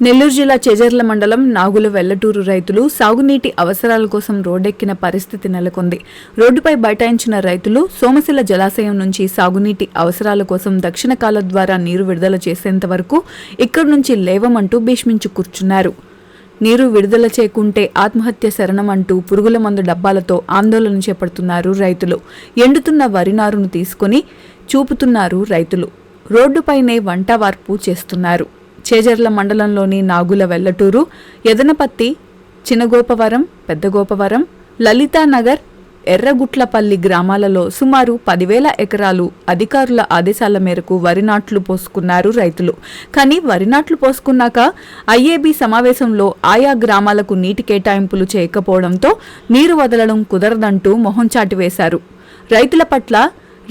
నెల్లూరు జిల్లా చేజర్ల మండలం నాగుల వెల్లటూరు రైతులు సాగునీటి అవసరాల కోసం రోడ్డెక్కిన పరిస్థితి నెలకొంది. రోడ్డుపై బైఠాయించిన రైతులు సోమశిల జలాశయం నుంచి సాగునీటి అవసరాల కోసం దక్షిణ కాల ద్వారా నీరు విడుదల చేసేంత వరకు ఇక్కడి నుంచి లేవమంటూ భీష్మించి కూర్చున్నారు. నీరు విడుదల చేయకుంటే ఆత్మహత్య శరణమంటూ పురుగుల మందు డబ్బాలతో ఆందోళన చేపడుతున్నారు రైతులు. ఎండుతున్న వరి నారును తీసుకుని చూపుతున్నారు రైతులు. రోడ్డుపైనే వంట వార్పు చేస్తున్నారు. చేజర్ల మండలంలోని నాగుల వెల్లటూరు యదనపత్తి చినగోపవరం పెద్దగోపవరం లలితానగర్ ఎర్రగుట్లపల్లి గ్రామాలలో సుమారు పదివేల ఎకరాలు అధికారుల ఆదేశాల మేరకు వరి నాట్లు పోసుకున్నారు రైతులు. కానీ వరి నాట్లు పోసుకున్నాక ఐఏబీ సమావేశంలో ఆయా గ్రామాలకు నీటి కేటాయింపులు చేయకపోవడంతో నీరు వదలడం కుదరదంటూ మొహం చాటివేశారు. రైతుల పట్ల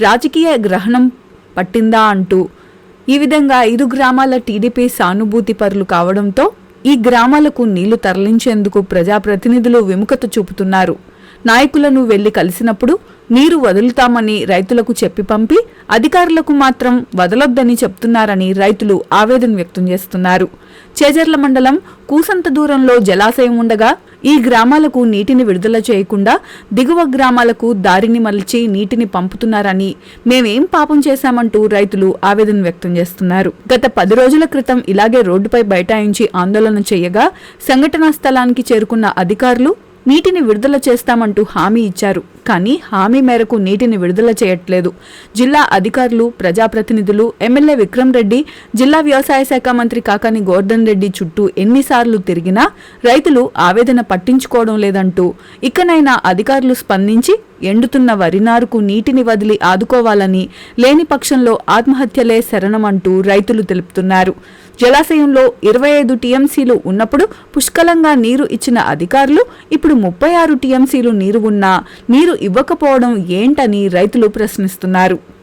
రాజకీయ గ్రహణం పట్టిందా అంటూ ఈ విధంగా ఐదు గ్రామాల టీడీపీ సానుభూతి పరులు కావడంతో ఈ గ్రామాలకు నీళ్ళు తరలించేందుకు ప్రజాప్రతినిధులు విముఖత చూపుతున్నారు. నాయకులను వెళ్ళి కలిసినప్పుడు నీరు వదులుతామని రైతులకు చెప్పి పంపి అధికారులకు మాత్రం వదలొద్దని చెప్తున్నారని రైతులు ఆవేదన వ్యక్తం చేస్తున్నారు. చేజర్ల మండలం కూసంత దూరంలో జలాశయం ఉండగా ఈ గ్రామాలకు నీటిని విడుదల చేయకుండా దిగువ గ్రామాలకు దారిని మలిచి నీటిని పంపుతున్నారని మేమేం పాపం చేశామంటూ రైతులు ఆవేదన వ్యక్తం చేస్తున్నారు. గత పది రోజుల క్రితం ఇలాగే రోడ్డుపై బైఠాయించి ఆందోళన చేయగా సంఘటనా స్థలానికి చేరుకున్న అధికారులు నీటిని విడుదల చేస్తామంటూ హామీ ఇచ్చారు. కానీ హామీ మేరకు నీటిని విడుదల చేయట్లేదు. జిల్లా అధికారులు ప్రజాప్రతినిధులు ఎమ్మెల్యే విక్రమ్ రెడ్డి జిల్లా వ్యవసాయ శాఖ మంత్రి కాకాని గోర్ధన్ రెడ్డి చుట్టూ ఎన్నిసార్లు తిరిగినా రైతులు ఆవేదన పట్టించుకోవడం లేదంటూ ఇకనైనా అధికారులు స్పందించి ఎండుతున్న వరినారుకు నీటిని వదిలి ఆదుకోవాలని లేని పక్షంలో ఆత్మహత్యలే శరణమంటూ రైతులు తెలుపుతున్నారు. జలాశయంలో ఇరవై ఐదు టీఎంసీలు ఉన్నప్పుడు పుష్కలంగా నీరు ఇచ్చిన అధికారులు ఇప్పుడు ముప్పై ఆరు టీఎంసీలు నీరు ఉన్నా నీరు ఇవ్వకపోవడం ఏంటని రైతులు ప్రశ్నిస్తున్నారు.